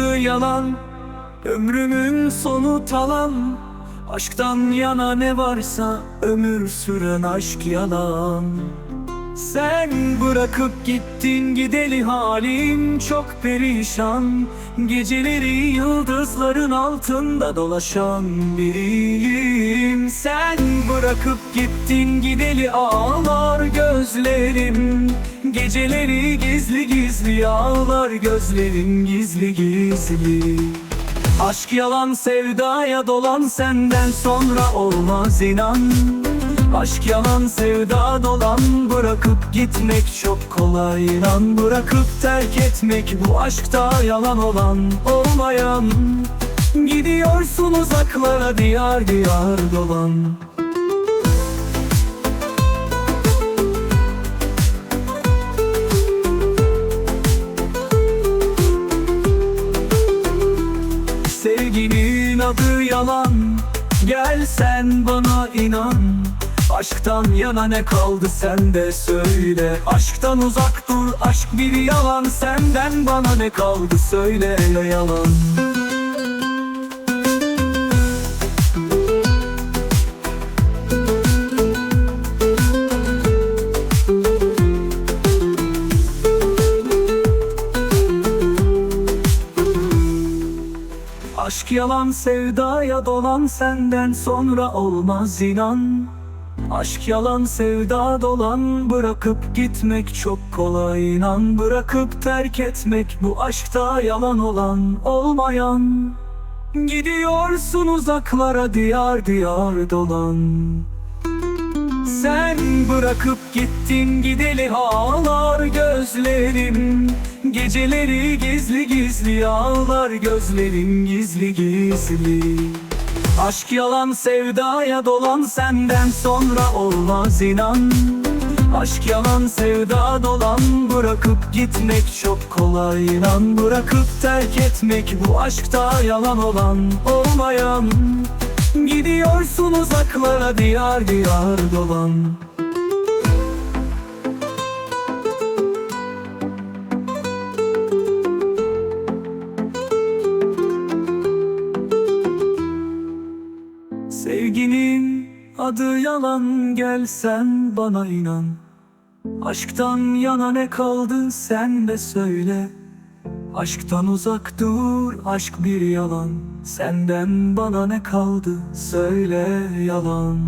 yalan Ömrümün sonu talan. Aşktan yana ne varsa Ömür süren aşk yalan. Sen bırakıp gittin gideli halim çok perişan. Geceleri yıldızların altında dolaşan biriyim. Sen bırakıp gittin gideli ağlar gözlerim Geceleri gizli gizli ağlar gözlerim gizli gizli. Aşk yalan sevdaya dolan senden sonra olmaz inan. Aşk yalan sevda dolan bırakıp gitmek çok kolay inan. Bırakıp terk etmek bu aşkta yalan olan olmayan. Gidiyorsun uzaklara diyar diyar dolan yalan Gel sen bana inan. Aşktan yana ne kaldı sen de söyle. Aşktan uzak dur aşk bir yalan. Senden bana ne kaldı söyle ya yalan Aşk yalan sevdaya dolan senden sonra olmaz inan. Aşk yalan sevda dolan bırakıp gitmek çok kolay inan. Bırakıp terk etmek bu aşkta yalan olan olmayan. Gidiyorsun uzaklara diyar diyar dolan. Sen bırakıp gittin gideli ağlar gözlerim Geceleri gizli gizli ağlar gözlerim gizli gizli. Aşk yalan sevdaya dolan senden sonra olmaz inan. Aşk yalan sevda dolan bırakıp gitmek çok kolay inan. Bırakıp terk etmek bu aşkta yalan olan olmayan. Gidiyorsun uzaklara diyar diyar dolan adı yalan gelsen bana inan. Aşktan yana ne kaldı sen de söyle. Aşktan uzak dur aşk bir yalan. Senden bana ne kaldı söyle yalan